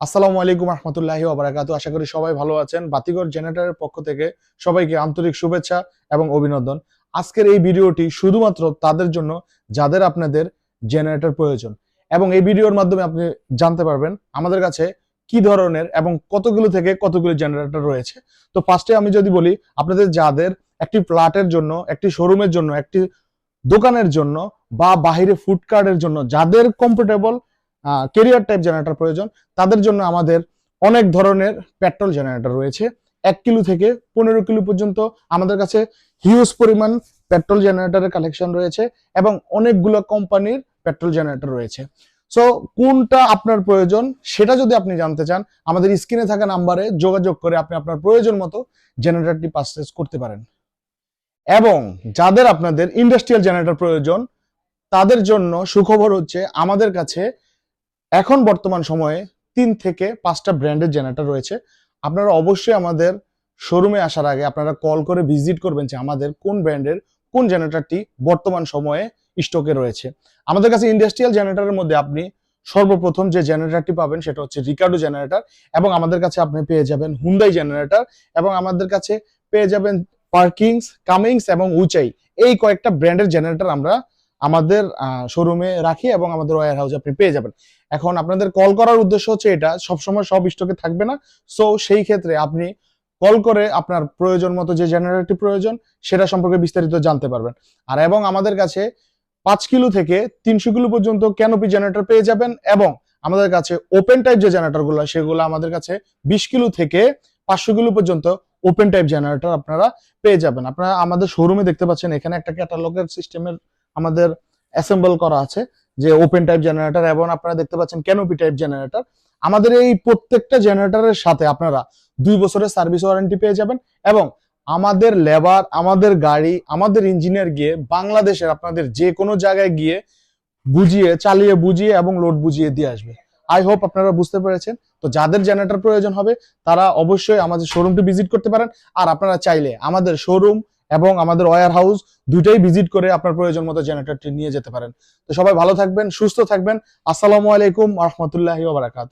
আসসালামু আলাইকুম রহমতুল্লাহি ওবরাকাতু আশা করি সবাই ভালো আছেন। বাতিগর জেনারেটরের পক্ষ থেকে সবাইকে আন্তরিক শুভেচ্ছা এবং অভিনন্দন। আজকের এই ভিডিওটি শুধুমাত্র তাদের জন্য, যাদের আপনাদের জেনারেটর প্রয়োজন। এবং এই ভিডিওর মাধ্যমে আপনি জানতে পারবেন আমাদের কাছে কি ধরনের এবং কতগুলো থেকে কতগুলো জেনারেটর রয়েছে। তো ফার্স্টে আমি যদি বলি, আপনাদের যাদের একটি ফ্ল্যাটের জন্য, একটি শোরুমের জন্য, একটি দোকানের জন্য বা বাহিরে ফুড কার্টের জন্য, যাদের কমফোর্টেবল কেরিয়ার টাইপ জেনারেটর প্রয়োজন। তাদের জন্য আমাদের অনেক ধরনের পেট্রোল জেনারেটর রয়েছে। এক কিলো থেকে পনেরো কিলো পর্যন্ত আমাদের কাছে হিউজ পরিমাণ পেট্রোল জেনারেটরের কালেকশন রয়েছে এবং অনেকগুলো কোম্পানির পেট্রোল জেনারেটর রয়েছে। সো কোনটা আপনার প্রয়োজন সেটা যদি আপনি জানতে চান, আমাদের স্ক্রিনে থাকা নাম্বারে যোগাযোগ করে আপনি আপনার প্রয়োজন মতো জেনারেটরটি পারচেস করতে পারেন। এবং যাদের আপনাদের ইন্ডাস্ট্রিয়াল জেনারেটর প্রয়োজন, তাদের জন্য সুখবর হচ্ছে আমাদের কাছে এখন বর্তমান সময়ে তিন থেকে পাঁচটা ব্র্যান্ডের জেনারেটর রয়েছে। আপনারা অবশ্যই আমাদের শোরুমে আসার আগে আপনারা কল করে ভিজিট করবেন যে আমাদের কোন ব্র্যান্ডের কোন জেনারেটরটি বর্তমান সময়ে স্টকে রয়েছে। আমাদের কাছে ইন্ডাস্ট্রিয়াল জেনারেটরের মধ্যে আপনি সর্বপ্রথম যে জেনারেটরটি পাবেন সেটা হচ্ছে রিকার্ডো জেনারেটর এবং আমাদের কাছে আপনি পেয়ে যাবেন হুন্দাই জেনারেটর এবং আমাদের কাছে পেয়ে যাবেন পার্কিংস কামিংস এবং উচাই এই কয়েকটা ব্র্যান্ডের জেনারেটর আমরা আমাদের শোরুমে রাখি এবং আমাদের ওয়ার হাউসে আপনি পেয়ে যাবেন। এখন আপনাদের কল করার উদ্দেশ্য হচ্ছে এটা, সবসময় সব স্টকে থাকবে না। সো সেই ক্ষেত্রে আপনি কল করে আপনার প্রয়োজন মতো যে জেনারেটরটি প্রয়োজন, সেটা সম্পর্কে বিস্তারিত জানতে পারবেন। আর এবং আমাদের কাছে পাঁচ কিলো থেকে তিনশো কিলো পর্যন্ত ক্যানোপি জেনারেটর পেয়ে যাবেন এবং আমাদের কাছে ওপেন টাইপ যে জেনারেটরগুলো সেগুলো আমাদের কাছে বিশ কিলো থেকে পাঁচশো কিলো পর্যন্ত ওপেন টাইপ জেনারেটর আপনারা পেয়ে যাবেন। আপনারা আমাদের শোরুমে দেখতে পাচ্ছেন, এখানে একটা ক্যাটালগের সিস্টেমের আমাদের অ্যাসেম্বল করা আছে যে ওপেন টাইপ জেনারেটর এবং আপনারা দেখতে পাচ্ছেন ক্যানোপি টাইপ জেনারেটর আমাদের এই প্রত্যেকটা জেনারেটরের সাথে আপনারা দুই বছরের সার্ভিস ওয়ারেন্টি পেয়ে যাবেন এবং আমাদের লেবার আমাদের গাড়ি, আমাদের ইঞ্জিনিয়ার গিয়ে বাংলাদেশের আপনাদের যে কোনো জায়গায় গিয়ে বুঝিয়ে, চালিয়ে বুঝিয়ে এবং লোড বুঝিয়ে দিয়ে আসবে। আই হোপ আপনারা বুঝতে পেরেছেন। তো যাদের জেনারেটর প্রয়োজন হবে, তারা অবশ্যই আমাদের শোরুমটি ভিজিট করতে পারেন। আর আপনারা চাইলে আমাদের শোরুম এবং আমাদের ওয়ার হাউস দুইটাই ভিজিট করে আপনার প্রয়োজন মতো জেনারেটরটি নিয়ে যেতে পারেন। তো সবাই ভালো থাকবেন, সুস্থ থাকবেন। আসসালামু আলাইকুম রহমতুল্লাহি ওবারাকাত